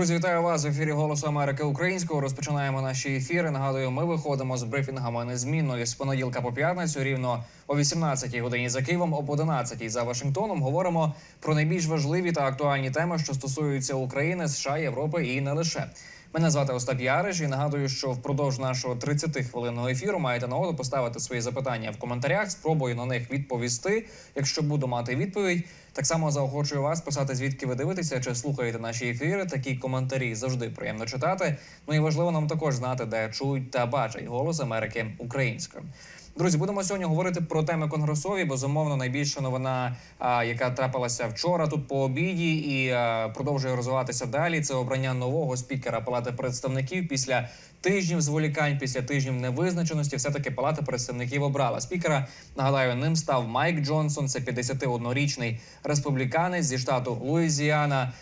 Друзі, вітаю вас в ефірі Голосу Америки Українського. Розпочинаємо наші ефіри. Нагадую, ми виходимо з брифінгами незмінно із понеділка по п'ятницю, рівно о 18-й годині за Києвом, об 11-й за Вашингтоном. Говоримо про найбільш важливі та актуальні теми, що стосуються України, США, Європи і не лише. Мене звати Остап Яриш і нагадую, що впродовж нашого 30-хвилинного ефіру маєте нагоду поставити свої запитання в коментарях. Спробую на них відповісти. Якщо буду мати відповідь, так само заохочую вас писати, звідки ви дивитеся чи слухаєте наші ефіри. Такі коментарі завжди приємно читати. Ну і важливо нам також знати, де чують та бачать голос Америки українською. Друзі, будемо сьогодні говорити про теми конгресові. Безумовно, найбільша новина, яка трапилася вчора тут по обіді, і продовжує розвиватися далі. Це обрання нового спікера Палати представників після тижнів зволікань, після тижнів невизначеності. Все таки Палата представників обрала спікера. Нагадаю, ним став Майк Джонсон. Це 51-річний республіканець зі штату Луїзіана.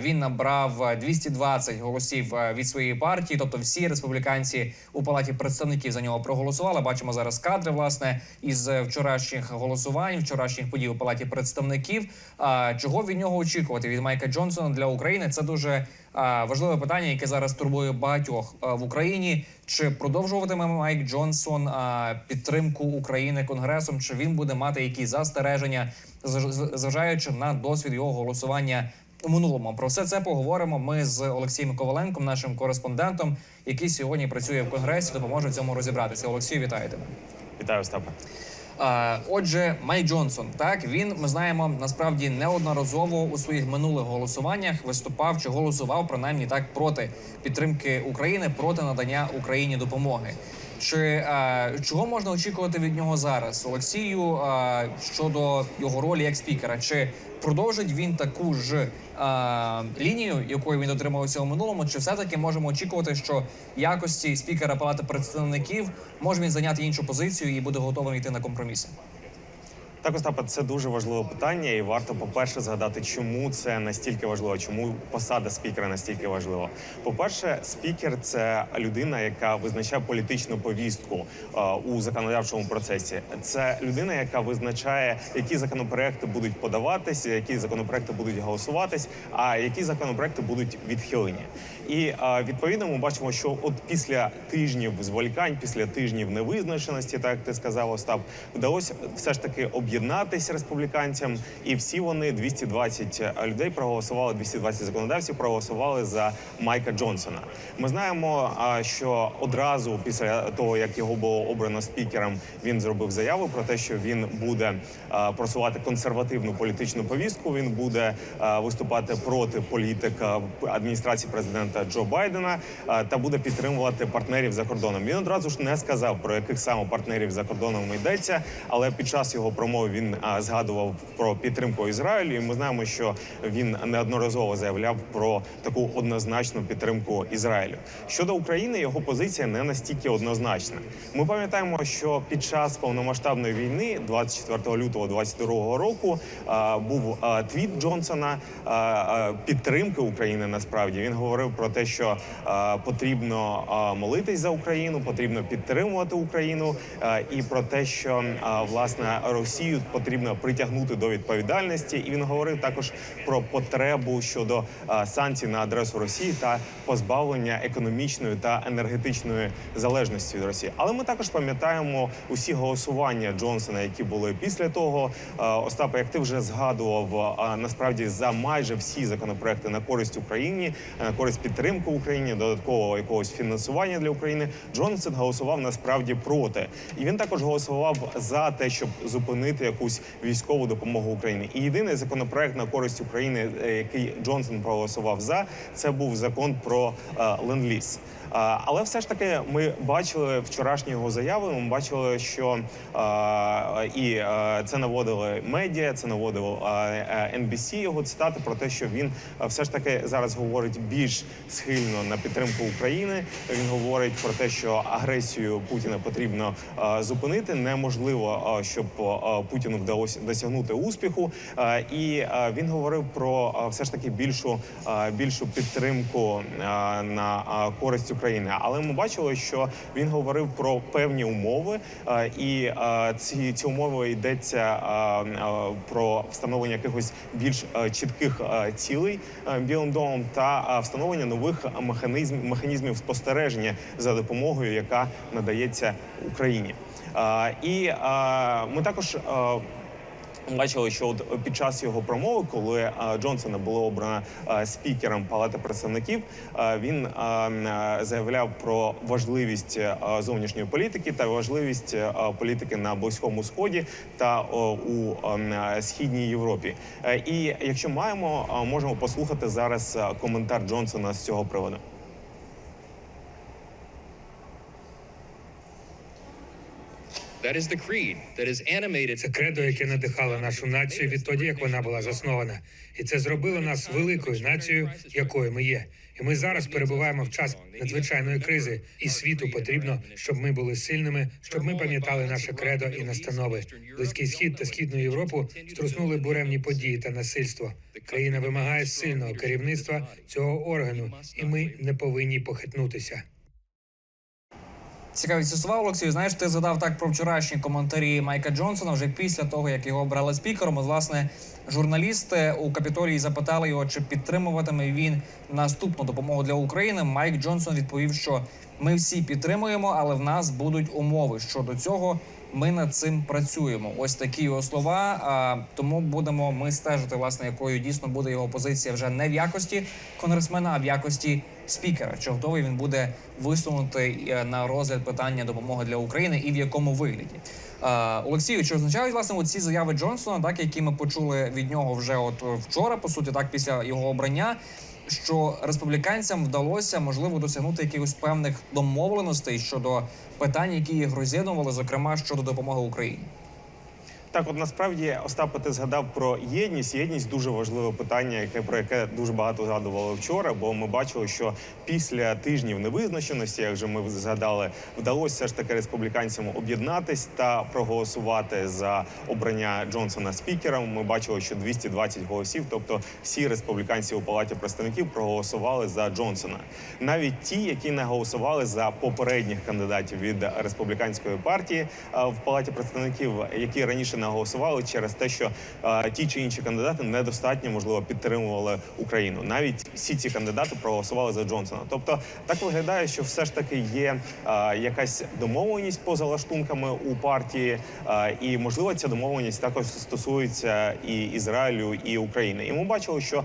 Він набрав 220 голосів від своєї партії, тобто всі республіканці у палаті представників за нього проголосували. Бачимо зараз кадри власне із е, вчорашніх голосувань, вчорашніх подій у палаті представників. Чого від нього очікувати від Майка Джонсона для України? Це дуже важливе питання, яке зараз турбує багатьох в Україні. Чи продовжуватиме Майк Джонсон підтримку України конгресом? Чи він буде мати якісь застереження, зв- зв- зважаючи на досвід його голосування? У минулому про все це поговоримо. Ми з Олексієм Коваленком, нашим кореспондентом, який сьогодні працює в конгресі, допоможе цьому розібратися. Олексій, вітаю тебе. Вітаю, Остапе. Отже, Май Джонсон, так він ми знаємо насправді неодноразово у своїх минулих голосуваннях виступав чи голосував принаймні так проти підтримки України, проти надання Україні допомоги. Чи а, чого можна очікувати від нього зараз, Олексію, а, щодо його ролі як спікера? Чи продовжить він таку ж а, лінію, якою він дотримувався у минулому? Чи все таки можемо очікувати, що якості спікера Палати представників може він зайняти іншу позицію і буде готовим йти на компроміси? Так, Остапе, це дуже важливе питання, і варто, по-перше, згадати, чому це настільки важливо, чому посада спікера настільки важлива. По-перше, спікер це людина, яка визначає політичну повістку е, у законодавчому процесі. Це людина, яка визначає, які законопроекти будуть подаватись, які законопроекти будуть голосуватись, а які законопроекти будуть відхилені. І е, відповідно ми бачимо, що от після тижнів зволікань, після тижнів невизначеності, так як ти сказав, Остап, вдалося все ж таки об'єднатися республіканцям, і всі вони 220 людей проголосували, 220 законодавців проголосували за Майка Джонсона. Ми знаємо, що одразу після того, як його було обрано спікером, він зробив заяву про те, що він буде просувати консервативну політичну повістку. Він буде виступати проти політика адміністрації президента Джо Байдена та буде підтримувати партнерів за кордоном. Він одразу ж не сказав про яких саме партнерів за кордоном йдеться, але під час його промови він згадував про підтримку Ізраїлю. І ми знаємо, що він неодноразово заявляв про таку однозначну підтримку Ізраїлю. Щодо України, його позиція не настільки однозначна. Ми пам'ятаємо, що під час повномасштабної війни, 24 лютого 2022 року, був твіт Джонсона підтримки України. Насправді він говорив про те, що потрібно молитись за Україну, потрібно підтримувати Україну, і про те, що власне Росію потрібно притягнути до відповідальності. І він говорив також про потребу щодо санкцій на адресу Росії та позбавлення економічної та енергетичної залежності від Росії. Але ми також пам'ятаємо усі голосування Джонсона, які були після того. Остапа, як ти вже згадував, насправді за майже всі законопроекти на користь Україні, на користь підтримки Україні, додаткового якогось фінансування для України. Джонсон голосував насправді проти, і він також голосував за те, щоб зупинити якусь військову допомогу Україні. І єдиний законопроект на користь України, е, який Джонсон проголосував за, це був закон про е, ленд-ліз. Але все ж таки ми бачили вчорашні його заяви. Ми бачили, що і це наводили медіа, це наводило а, е, NBC його цитати про те, що він все ж таки зараз говорить більш схильно на підтримку України. Він говорить про те, що агресію Путіна потрібно зупинити. Неможливо, щоб Путіну вдалося досягнути успіху. І він говорив про все ж таки більшу більшу підтримку на користь України. Але ми бачили, що він говорив про певні умови, е, і е, ці, ці умови йдеться е, про встановлення якихось більш чітких цілей білим домом та встановлення нових механізмів механізмів спостереження за допомогою, яка надається Україні. І ми також. Бачили, що от під час його промови, коли е, Джонсона було обрано е, спікером Палати представників, е, він заявляв про важливість зовнішньої політики та важливість політики на близькому сході та у східній Європі. І якщо маємо, можемо послухати зараз коментар Джонсона з цього приводу. Це кредо, яке надихало нашу націю відтоді, як вона була заснована, і це зробило нас великою нацією, якою ми є. І ми зараз перебуваємо в час надзвичайної кризи, і світу потрібно, щоб ми були сильними, щоб ми пам'ятали наше кредо і настанови. Близький схід та східну Європу струснули буремні події та насильство. Країна вимагає сильного керівництва цього органу, і ми не повинні похитнутися. Цікаві ці слова, Олексію. Знаєш, ти згадав так про вчорашні коментарі Майка Джонсона вже після того, як його обрали спікером. От, власне, журналісти у Капітолії запитали його, чи підтримуватиме він наступну допомогу для України. Майк Джонсон відповів, що ми всі підтримуємо, але в нас будуть умови. Щодо цього ми над цим працюємо. Ось такі його слова. А тому будемо ми стежити, власне, якою дійсно буде його позиція вже не в якості конгресмена, а в якості спікера. Чи готовий він буде висунути е, на розгляд питання допомоги для України і в якому вигляді? Е, Олексію, чи означають власне ці заяви Джонсона, так які ми почули від нього вже от е, вчора, по суті, так після його обрання. Що республіканцям вдалося можливо досягнути якихось певних домовленостей щодо питань, які їх роз'єднували, зокрема щодо допомоги Україні. Так, от насправді Остапе, ти згадав про єдність. Єдність дуже важливе питання, яке про яке дуже багато згадували вчора. Бо ми бачили, що після тижнів невизначеності, як же ми згадали, вдалося ж таки республіканцям об'єднатись та проголосувати за обрання Джонсона спікером. Ми бачили, що 220 голосів, тобто всі республіканці у палаті представників проголосували за Джонсона. Навіть ті, які не голосували за попередніх кандидатів від республіканської партії е, в палаті представників, які раніше не голосували через те, що е, ті чи інші кандидати недостатньо можливо підтримували Україну. Навіть всі ці кандидати проголосували за Джонсона. Тобто так виглядає, що все ж таки є е, якась домовленість поза лаштунками у партії, е, і можливо ця домовленість також стосується і Ізраїлю, і України. І ми бачили, що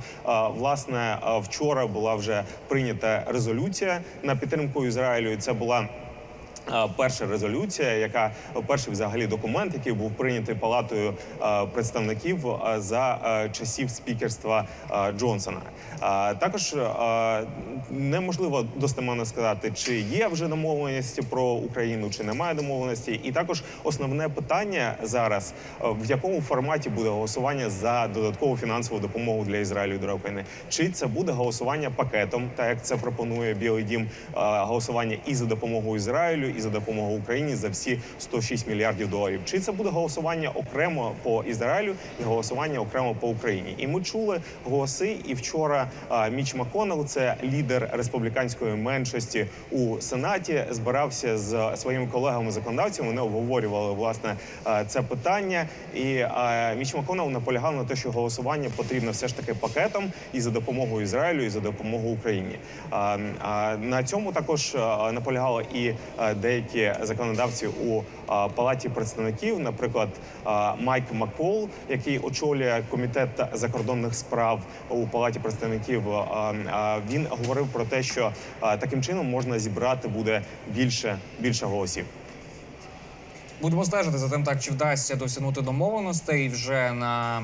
власне вчора була вже прийнята резолюція на підтримку Ізраїлю. І це була. Перша резолюція, яка перший взагалі документ, який був прийнятий палатою представників за часів спікерства Джонсона. Також неможливо достеменно сказати, чи є вже домовленості про Україну, чи немає домовленості. І також основне питання зараз: в якому форматі буде голосування за додаткову фінансову допомогу для Ізраїлю і для України? Чи це буде голосування пакетом, так як це пропонує Білий Дім, голосування і за допомогою Ізраїлю, і за допомогою Україні за всі 106 мільярдів доларів? Чи це буде голосування окремо по Ізраїлю і голосування окремо по Україні? І ми чули голоси. І вчора Міч Маконел, це лідер республіканської меншості у сенаті, збирався з своїми колегами законодавцями. Вони обговорювали власне це питання. І Міч Маконел наполягав на те, що голосування потрібно все ж таки пакетом і за допомогою Ізраїлю, і за допомогою Україні. На цьому також наполягали і деякі законодавці у палаті представників, наприклад, Майк Маккол, який очолює комітет закордонних справ у палаті представників. Він говорив про те, що таким чином можна зібрати буде більше більше голосів. Будемо стежити за тим, так чи вдасться досягнути домовленостей вже на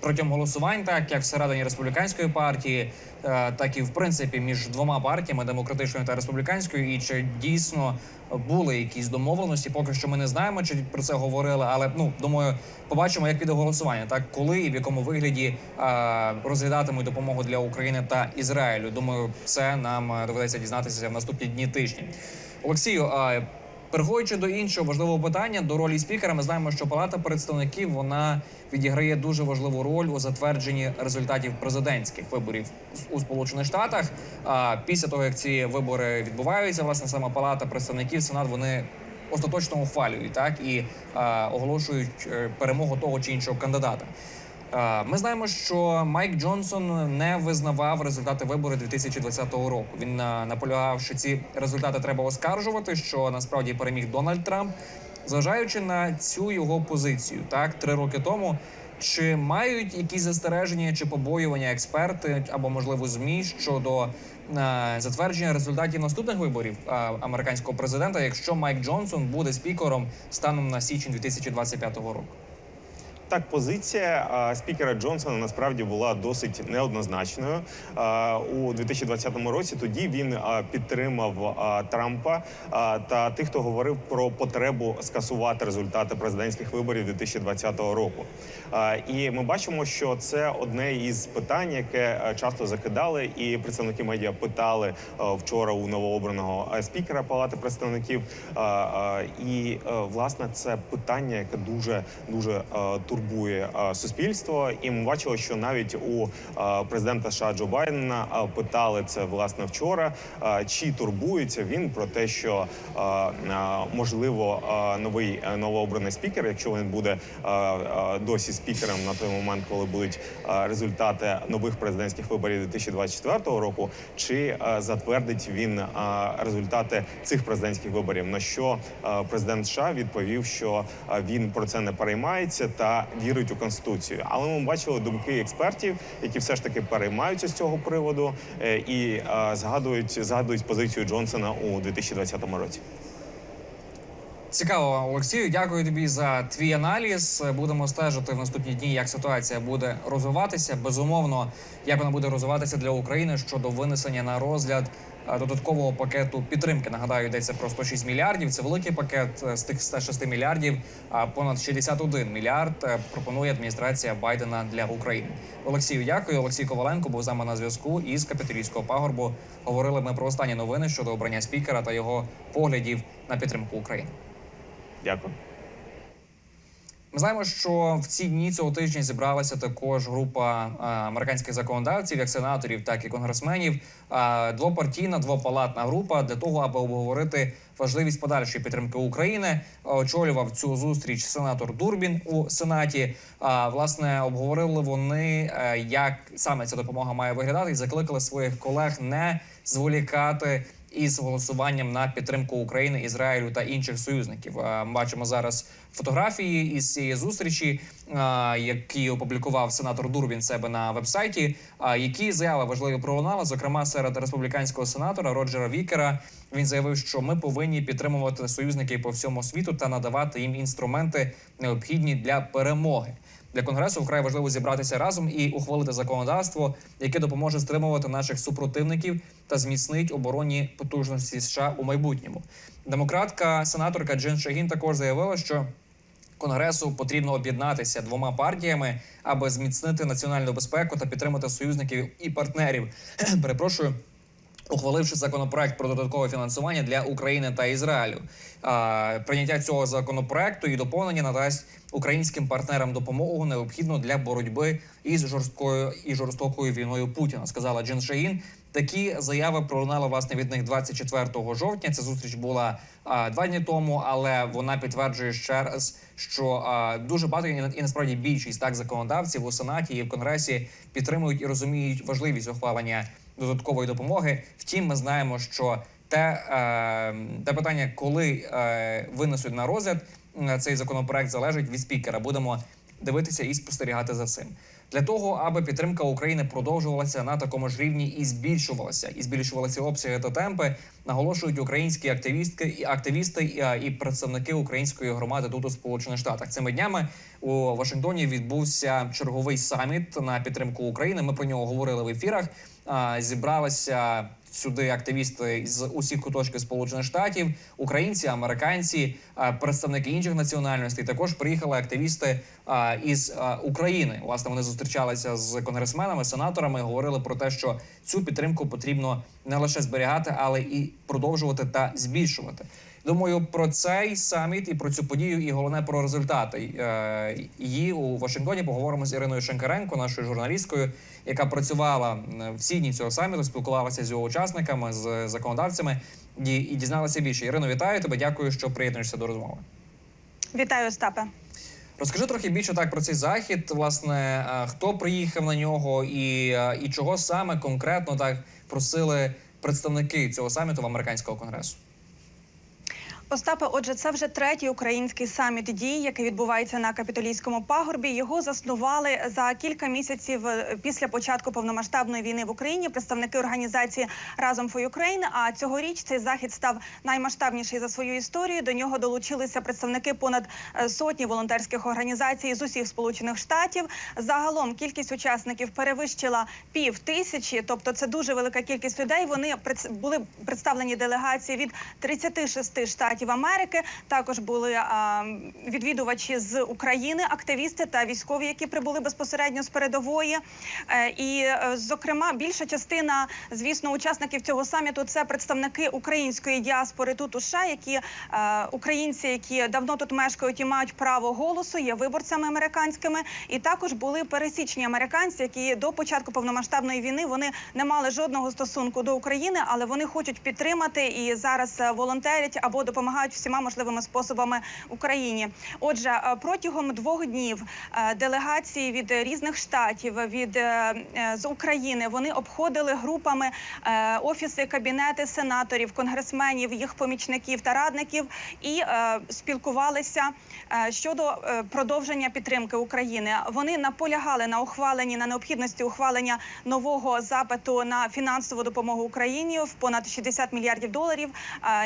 протягом голосувань, так як всередині республіканської партії, е, так і в принципі між двома партіями демократичною та республіканською, і чи дійсно були якісь домовленості. Поки що ми не знаємо, чи про це говорили, але ну думаю, побачимо, як піде голосування, так коли і в якому вигляді е, розглядатимуть допомогу для України та Ізраїлю. Думаю, це нам е, доведеться дізнатися в наступні дні тижні. Олексію, Переходячи до іншого важливого питання до ролі спікера, ми знаємо, що Палата представників вона відіграє дуже важливу роль у затвердженні результатів президентських виборів у Сполучених Штатах. А після того як ці вибори відбуваються, власне сама Палата представників Сенат вони остаточно ухвалюють так і а, оголошують е, перемогу того чи іншого кандидата. Ми знаємо, що Майк Джонсон не визнавав результати виборів 2020 року. Він наполягав, що ці результати треба оскаржувати. Що насправді переміг Дональд Трамп, зважаючи на цю його позицію, так три роки тому. Чи мають якісь застереження чи побоювання експерти або можливо змі щодо е, затвердження результатів наступних виборів е, американського президента, якщо Майк Джонсон буде спікером станом на січень 2025 року? Так, позиція спікера Джонсона насправді була досить неоднозначною. А, у 2020 році тоді він підтримав Трампа та тих, хто говорив про потребу скасувати результати президентських виборів 2020 року. І ми бачимо, що це одне із питань, яке часто закидали, і представники медіа питали а, вчора у новообраного спікера Палати представників. І власне це питання, яке дуже дуже а, турбує суспільство. І ми бачили, що навіть у президента США Джо Байдена питали це власне вчора. Чи турбується він про те, що можливо новий новообраний спікер, якщо він буде досі спікером на той момент, коли будуть результати нових президентських виборів 2024 року, чи затвердить він результати цих президентських виборів? На що президент США відповів, що він про це не переймається та вірить у конституцію. Але ми бачили думки експертів, які все ж таки переймаються з цього приводу е, і згадують згадують позицію Джонсона у 2020 році. Цікаво, Олексію. Дякую тобі за твій аналіз. Будемо стежити в наступні дні, як ситуація буде розвиватися. Безумовно, як вона буде розвиватися для України щодо винесення на розгляд е, додаткового пакету підтримки. Нагадаю, йдеться про 106 мільярдів. Це великий пакет Е, з тих 106 мільярдів. А понад 61 мільярд е, пропонує адміністрація Байдена для України. Олексію, дякую. Олексій Коваленко був з нами на зв'язку із капітолійського пагорбу. Говорили ми про останні новини щодо обрання спікера та його поглядів на підтримку України. Дякую. Ми знаємо, що в ці дні цього тижня зібралася також група американських законодавців, як сенаторів, так і конгресменів. Двопартійна, двопалатна група для того, аби обговорити важливість подальшої підтримки України. Очолював цю зустріч сенатор Дурбін у сенаті. Власне обговорили вони, е, як саме ця допомога має виглядати, і закликали своїх колег не зволікати із голосуванням на підтримку України, Ізраїлю та інших союзників. Бачимо зараз фотографії із цієї зустрічі, які опублікував сенатор Дурбін себе на вебсайті. Які заяви важливі пролунали, зокрема серед республіканського сенатора Роджера Вікера. Він заявив, що ми повинні підтримувати союзників по всьому світу та надавати їм інструменти необхідні для перемоги. Для конгресу вкрай важливо зібратися разом і ухвалити законодавство, яке допоможе стримувати наших супротивників та зміцнить оборонні потужності США у майбутньому. Демократка сенаторка Джин Шагін також заявила, що Конгресу потрібно об'єднатися двома партіями, аби зміцнити національну безпеку та підтримати союзників і партнерів. Перепрошую. Ухваливши законопроект про додаткове фінансування для України та Ізраїлю, прийняття цього законопроекту і доповнення надасть українським партнерам допомогу необхідну для боротьби із жорсткою і жорстокою війною Путіна, сказала Джин Шаїн. Такі заяви пролунали власне від них 24 жовтня. Ця зустріч була а, два дні тому, але вона підтверджує ще раз, що а, дуже багато і насправді більшість так законодавців у сенаті і в конгресі підтримують і розуміють важливість ухвалення додаткової допомоги. Втім, ми знаємо, що те, е, те питання, коли е, винесуть на розгляд е, цей законопроект, залежить від спікера. Будемо дивитися і спостерігати за цим. Для того, аби підтримка України продовжувалася на такому ж рівні і збільшувалася, і збільшувалися обсяги та темпи, наголошують українські активістки і активісти і представники української громади тут у Сполучених Штатах. Цими днями у Вашингтоні відбувся черговий саміт на підтримку України. Ми про нього говорили в ефірах. Зібралися сюди активісти з усіх куточків Сполучених Штатів, українці, американці, представники інших національностей. Також приїхали активісти із України. Власне, вони зустрічалися з конгресменами, сенаторами, говорили про те, що цю підтримку потрібно не лише зберігати, але і продовжувати та збільшувати. Думаю, про цей саміт і про цю подію, і головне про результати е, її у Вашингтоні. Поговоримо з Іриною Шенкаренко, нашою журналісткою, яка працювала в сідні цього саміту, спілкувалася з його учасниками, з законодавцями і, і дізналася більше. Ірино, вітаю тебе. Дякую, що приєднуєшся до розмови. Вітаю, Остапе. Розкажи трохи більше так про цей захід. Власне, е, хто приїхав на нього, і, е, і чого саме конкретно так просили представники цього саміту в американського конгресу. Остапе, отже, це вже третій український саміт дій, який відбувається на капітолійському пагорбі. Його заснували за кілька місяців е, після початку повномасштабної війни в Україні. Представники організації Разом for Ukraine. А цьогоріч цей захід став наймасштабніший за свою історію. До нього долучилися представники понад е, сотні волонтерських організацій з усіх сполучених штатів. Загалом кількість учасників перевищила пів тисячі, тобто це дуже велика кількість людей. Вони були представлені делегації від 36 штатів Америки. Також були відвідувачі з України, активісти та військові, які прибули безпосередньо з передової. Е, І, е, зокрема, більша частина, звісно, учасників цього саміту це представники української діаспори тут у США, які е, українці, які давно тут мешкають і мають право голосу, є виборцями американськими. І також були пересічні американці, які до початку повномасштабної війни вони не мали жодного стосунку до України, але вони хочуть підтримати і зараз волонтерять або допомагають всіма можливими способами Україні. Отже, е, протягом двох днів е, делегації від різних штатів від е, з України вони обходили групами офіси, кабінети сенаторів, конгресменів, їх помічників та радників і спілкувалися щодо продовження підтримки України. Вони наполягали на ухваленні на необхідності ухвалення нового запиту на фінансову допомогу Україні в понад 60 мільярдів доларів,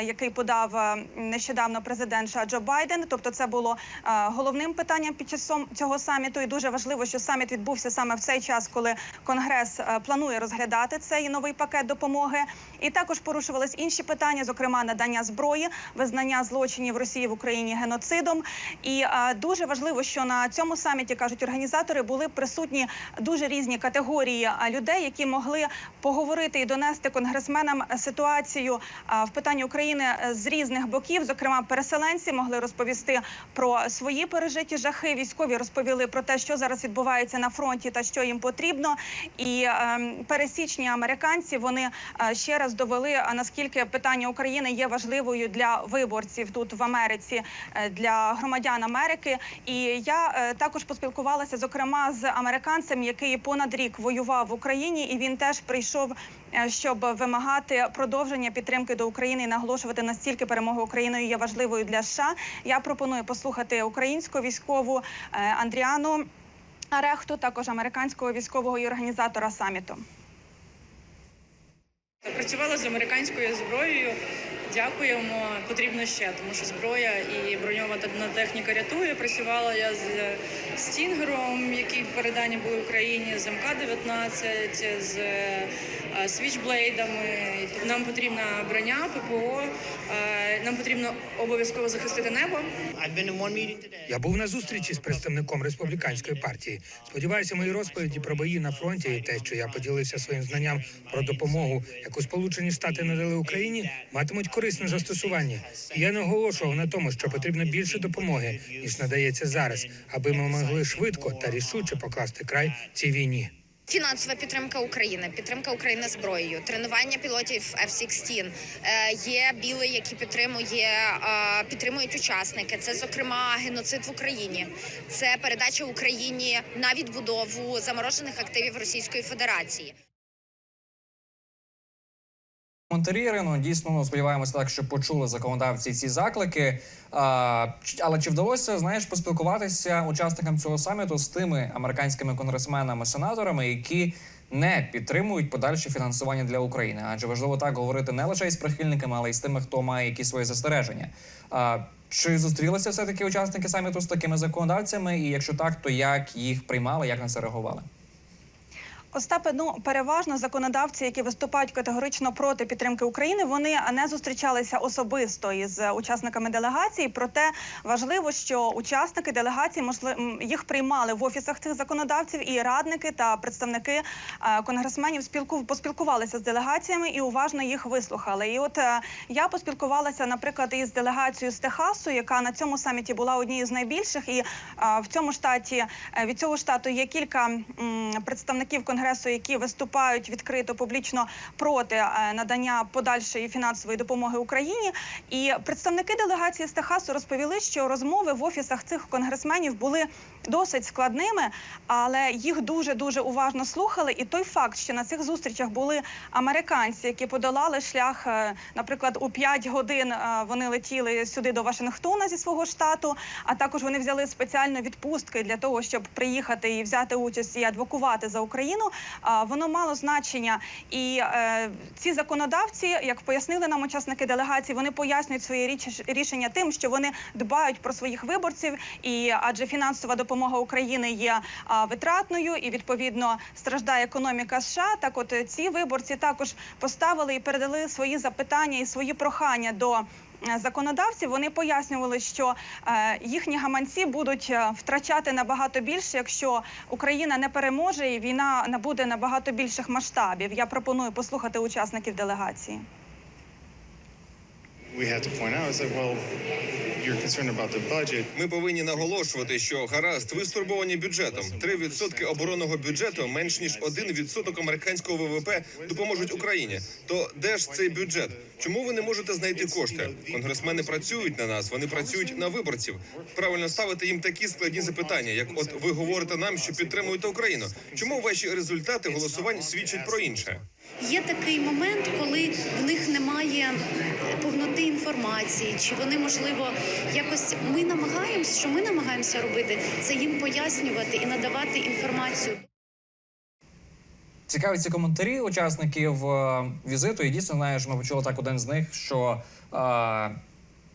який подав нещодавно президент Джо Байден. Тобто, це було е, головним питанням під часом цього саміту. І дуже важливо, що саміт відбувся саме в цей час, коли Конгрес е, планує розглядати цей новий пакет допомоги. І також порушувались інші питання, зокрема надання зброї, визнання злочинів Росії в Україні геноцидом. І е, дуже важливо, що на цьому саміті кажуть організатори були присутні дуже різні категорії людей, які могли поговорити і донести конгресменам ситуацію в питанні України з різних боків. Зокрема, переселенці могли розповісти про свої пережиті жахи. Військові розповіли про те, що зараз відбувається на фронті та що їм потрібно. І е, пересічні американці вони е, ще раз довели, наскільки питання України є важливою для виборців тут в Америці, е, для громадян Америки. І я е, також поспілкувалася зокрема з американцем, який понад рік воював в Україні, і він теж прийшов, е, щоб вимагати продовження підтримки до України і наголошувати настільки перемога Україною є важливою для США. Я пропоную послухати українську військову е, Андріану. Арехту, також американського військового і організатора саміту. Працювала з американською зброєю. Дякуємо. Потрібно ще, тому що зброя і броньована техніка рятує. Працювала я з Стінгером, які передані були Україні, з МК-19, з свічблейдами. Нам потрібна броня, ППО. е, Нам потрібно обов'язково захистити небо. Я був на зустрічі з представником республіканської партії. Сподіваюся, мої розповіді про бої на фронті і те, що я поділився своїм знанням про допомогу, яку Сполучені Штати надали Україні, матимуть корисне застосування. Я наголошував на тому, що потрібно більше допомоги ніж надається зараз, аби ми могли швидко та рішуче покласти край цій війні. Фінансова підтримка України, підтримка України зброєю, тренування пілотів F-16. Е, Є біли, які підтримує е, підтримують учасники. Це зокрема геноцид в Україні, це передача Україні на відбудову заморожених активів Російської Федерації. Коментарі Ірино, дійсно ну, сподіваємося так, що почули законодавці ці заклики. А, але чи вдалося знаєш поспілкуватися учасникам цього саміту з тими американськими конгресменами, сенаторами, які не підтримують подальше фінансування для України? Адже важливо так говорити не лише із прихильниками, але й з тими, хто має якісь свої застереження. А, чи зустрілися все таки учасники саміту з такими законодавцями? І якщо так, то як їх приймали, як на це реагували? Остапе, ну переважно законодавці, які виступають категорично проти підтримки України, вони не зустрічалися особисто із учасниками делегації. Проте важливо, що учасники делегації можливо їх приймали в офісах цих законодавців, і радники та представники е, конгресменів спілку поспілкувалися з делегаціями і уважно їх вислухали. І от е, я поспілкувалася, наприклад, із делегацією з Техасу, яка на цьому саміті була однією з найбільших, і е, в цьому штаті від цього штату є кілька представників конгресу, які виступають відкрито публічно проти е, надання подальшої фінансової допомоги Україні. І представники делегації з Техасу розповіли, що розмови в офісах цих конгресменів були досить складними, але їх дуже дуже уважно слухали. І той факт, що на цих зустрічах були американці, які подолали шлях, е, наприклад, у 5 годин е, вони летіли сюди до Вашингтона зі свого штату. А також вони взяли спеціально відпустки для того, щоб приїхати і взяти участь і адвокувати за Україну. Воно мало значення. І е, ці законодавці, як пояснили нам учасники делегації, вони пояснюють річ, рішення тим, що вони дбають про своїх виборців, і адже фінансова допомога України є витратною і відповідно страждає економіка США. Так, от е, ці виборці також поставили і передали свої запитання і свої прохання до. Законодавців вони пояснювали, що е, їхні гаманці будуть е, втрачати набагато більше, якщо Україна не переможе і війна набуде набагато більших масштабів. Я пропоную послухати учасників делегації. Ми повинні наголошувати, що гаразд, ви стурбовані бюджетом. 3% оборонного бюджету менш ніж 1% американського ВВП допоможуть Україні. То де ж цей бюджет? Чому ви не можете знайти кошти? Конгресмени працюють на нас, вони працюють на виборців. Правильно ставити їм такі складні запитання, як от ви говорите нам, що підтримуєте Україну. Чому ваші результати голосувань свідчать про інше? Є такий момент, коли в них немає повноти інформації, чи вони можливо якось ми намагаємося, що ми намагаємося робити, це їм пояснювати і надавати інформацію. Цікаві ці коментарі учасників е, візиту. І дійсно знаєш, ми почули так один з них, що е,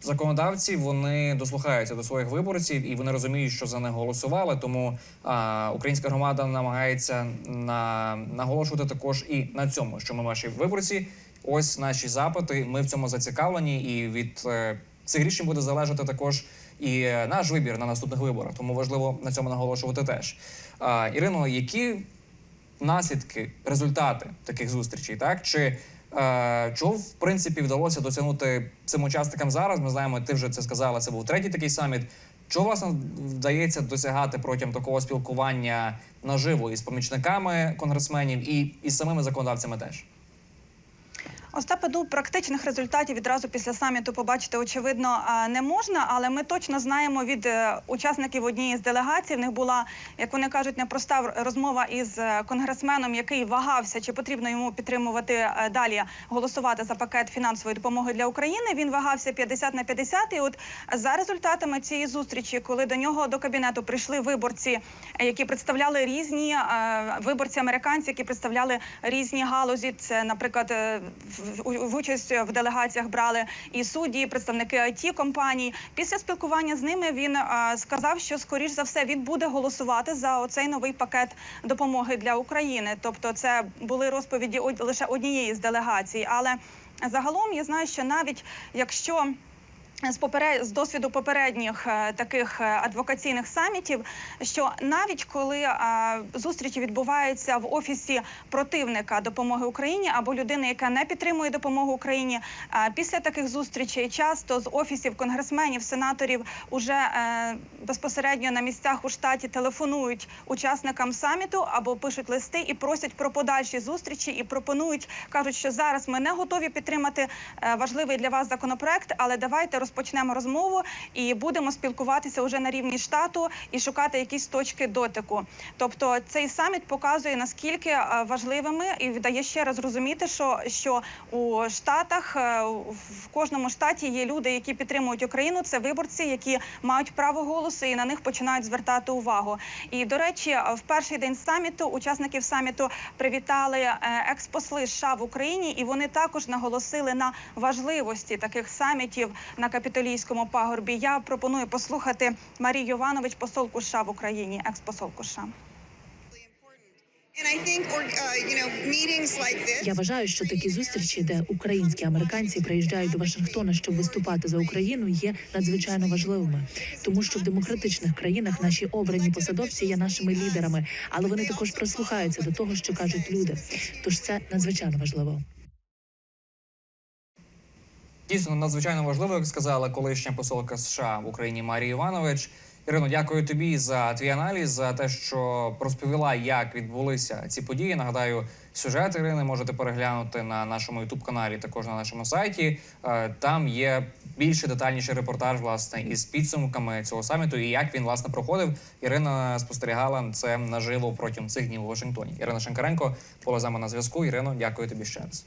законодавці вони дослухаються до своїх виборців і вони розуміють, що за них голосували. Тому е, українська громада намагається на наголошувати також і на цьому, що ми ваші виборці. Ось наші запити. Ми в цьому зацікавлені, і від е, цих рішень буде залежати також і е, наш вибір на наступних виборах. Тому важливо на цьому наголошувати теж. Е, Ірино, які наслідки, результати таких зустрічей, так чи чого в принципі вдалося досягнути цим учасникам зараз? Ми знаємо, ти вже це сказала. Це був третій такий саміт. Чого власне вдається досягати протягом такого спілкування наживо із помічниками конгресменів і із самими законодавцями теж? Остапе, ну практичних результатів відразу після саміту побачити очевидно не можна, але ми точно знаємо від е, учасників однієї з делегацій. В них була, як вони кажуть, непроста розмова із е, конгресменом, який вагався, чи потрібно йому підтримувати е, далі голосувати за пакет фінансової допомоги для України. Він вагався 50 на 50. І от за результатами цієї зустрічі, коли до нього до кабінету прийшли виборці, е, які представляли різні е, виборці американці, які представляли різні галузі. Це, наприклад, е, в, в, участь в делегаціях брали і судді, і представники it компаній. Після спілкування з ними він сказав, що скоріш за все він буде голосувати за оцей новий пакет допомоги для України. Тобто, це були розповіді лише однієї з делегацій, але загалом я знаю, що навіть якщо з поперед... з досвіду попередніх е, таких е, адвокаційних самітів, що навіть коли е, зустрічі відбуваються в офісі противника допомоги Україні або людини, яка не підтримує допомогу Україні, е, після таких зустрічей часто з офісів конгресменів, сенаторів уже е, безпосередньо на місцях у штаті телефонують учасникам саміту або пишуть листи і просять про подальші зустрічі і пропонують, кажуть, що зараз ми не готові підтримати важливий для вас законопроект, але давайте розпочнемо розпочнемо розмову і будемо спілкуватися уже на рівні штату і шукати якісь точки дотику. Тобто цей саміт показує наскільки е, важливими і дає ще раз розуміти, що, що у штатах е, в кожному штаті є люди, які підтримують Україну. Це виборці, які мають право голосу, і на них починають звертати увагу. І до речі, в перший день саміту учасників саміту привітали е, експосли США в Україні, і вони також наголосили на важливості таких самітів на капітолійському пагорбі. Я пропоную послухати Марію Йованович, посолку США в Україні, експосолку США. Я вважаю, що такі зустрічі, де українські американці приїжджають до Вашингтона, щоб виступати за Україну, є надзвичайно важливими, тому що в демократичних країнах наші обрані посадовці є нашими лідерами, але вони також прислухаються до того, що кажуть люди. Тож це надзвичайно важливо. Дійсно надзвичайно важливо, як сказала колишня посолка США в Україні Марія Іванович. Ірино, дякую тобі за твій аналіз, за те, що розповіла, як відбулися ці події. Нагадаю, сюжет Ірини можете переглянути на нашому ютуб каналі, також на нашому сайті. Е, Там є більше детальніший репортаж власне із підсумками цього саміту і як він власне проходив. Ірина спостерігала це наживо протягом цих днів у Вашингтоні. Ірина Шенкаренко була з нами на зв'язку. Ірино, дякую тобі ще раз.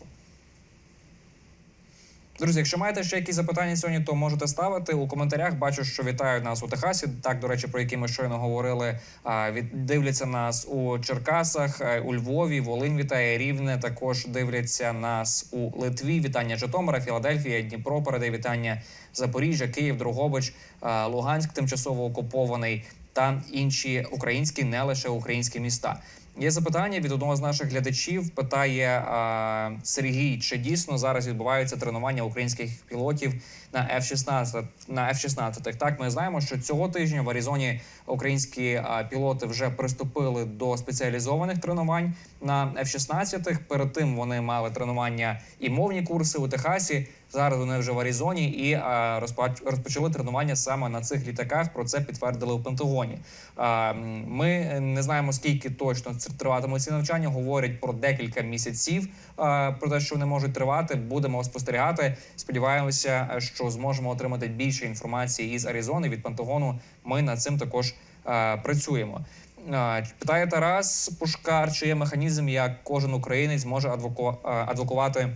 Друзі, якщо маєте ще якісь запитання сьогодні, то можете ставити у коментарях. Бачу, що вітають нас у Техасі. Так, до речі, про які ми щойно говорили. А, дивляться нас у Черкасах, е, у Львові, Волинь вітає Рівне. Також дивляться нас у Литві. Вітання Житомира, Філадельфія, Дніпро передає вітання Запоріжжя, Київ, Дрогобич, е, Луганськ, тимчасово окупований та інші українські, не лише українські міста. Є запитання від одного з наших глядачів. Питає а, Сергій, чи дійсно зараз відбуваються тренування українських пілотів на F-16? На F-16? Так, ми знаємо, що цього тижня в Аризоні українські пілоти вже приступили до спеціалізованих тренувань на F-16. Перед тим вони мали тренування і мовні курси у Техасі. Зараз вони вже в Аризоні і розпочали тренування саме на цих літаках. Про це підтвердили у Пентагоні. Ми не знаємо скільки точно триватимуть ці навчання. Говорять про декілька місяців. Про те, що вони можуть тривати. Будемо спостерігати. Сподіваємося, е, зможемо отримати більше інформації із Аризони від Пентагону. Ми над цим також е, працюємо. А, Питає Тарас Пушкар, чи є механізм, як кожен українець може адвоку- е, адвокувати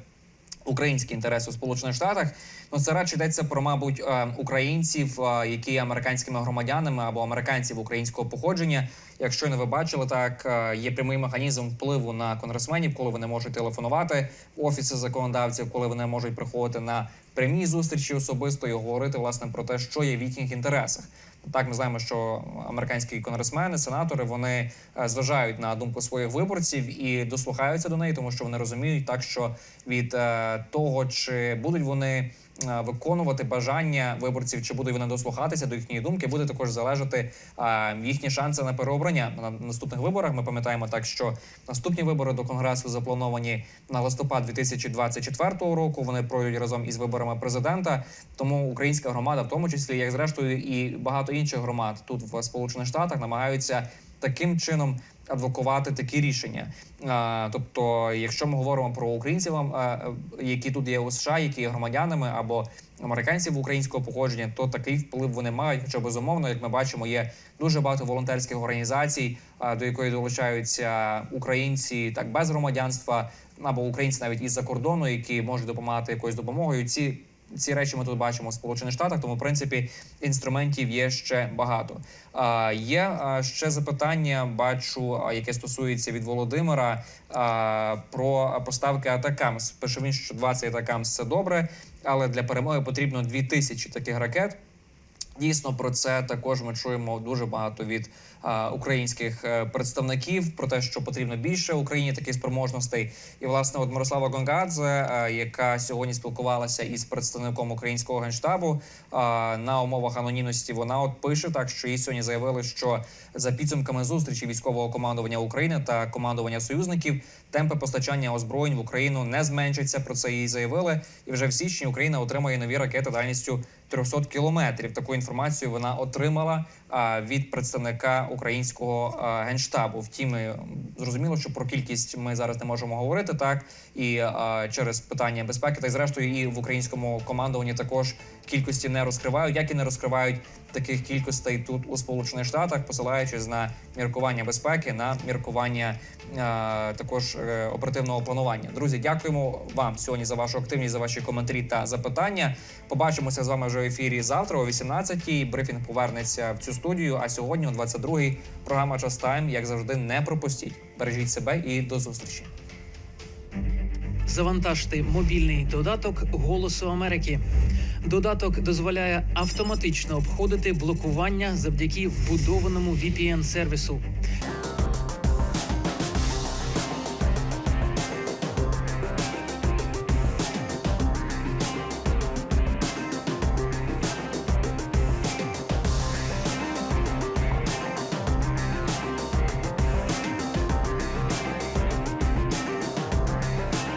українські інтереси у Сполучених Штатах. Ну це радше йдеться про, мабуть, е, українців, е, які є американськими громадянами або американців українського походження. Якщо не ви бачили, так е, є прямий механізм впливу на конгресменів, коли вони можуть телефонувати в офіси законодавців, коли вони можуть приходити на прямі зустрічі особисто і говорити власне про те, що є в їхніх інтересах. Так, ми знаємо, що американські конгресмени, сенатори вони е, зважають на думку своїх виборців і дослухаються до неї, тому що вони розуміють так, що від е, того, чи будуть вони виконувати бажання виборців, чи будуть вони дослухатися до їхньої думки, буде також залежати е, їхні шанси на переобрання на наступних виборах. Ми пам'ятаємо так, що наступні вибори до конгресу заплановані на листопад 2024 року. Вони пройдуть разом із виборами президента. Тому українська громада, в тому числі, як зрештою, і багато інших громад тут в Сполучених Штатах намагаються таким чином адвокувати такі рішення. Тобто, якщо ми говоримо про українців, які тут є у США, які є громадянами або американців українського походження, то такий вплив вони мають. Хоча безумовно, як ми бачимо, є дуже багато волонтерських організацій, до якої долучаються українці так без громадянства або українці навіть із-за кордону, які можуть допомагати якоюсь допомогою. Ці ці речі ми тут бачимо в Сполучених Штатах, тому в принципі інструментів є ще багато. А, є ще запитання, бачу, яке стосується від Володимира а, про поставки атакамс. Пише він, що 20 атакамс – це добре, але для перемоги потрібно 2000 таких ракет. Дійсно, про це також ми чуємо дуже багато від а, українських е, представників про те, що потрібно більше Україні таких спроможностей. І власне, от Мирослава Гонгадзе, а, яка сьогодні спілкувалася із представником українського генштабу а, на умовах анонімності, вона от пише так, що їй сьогодні заявили, що за підсумками зустрічі військового командування України та командування союзників темпи постачання озброєнь в Україну не зменшаться. Про це їй заявили. І вже в січні Україна отримає нові ракети дальністю 300 кілометрів. Таку інформацію вона отримала від представника українського генштабу. Втім, зрозуміло, що про кількість ми зараз не можемо говорити так і через питання безпеки, та й зрештою і в українському командуванні також кількості не розкривають, як і не розкривають таких кількостей тут у Сполучених Штатах, посилаючись на міркування безпеки, на міркування також е, оперативного планування. Друзі, дякуємо вам сьогодні за вашу активність, за ваші коментарі та запитання. Побачимося з вами вже в ефірі завтра о 18-й. Брифінг повернеться в цю студію. А сьогодні о 22-й програма Час Тайм, як завжди, не пропустіть. Бережіть себе і до зустрічі. Завантажте мобільний додаток Голосу Америки. Додаток дозволяє автоматично обходити блокування завдяки вбудованому VPN сервісу.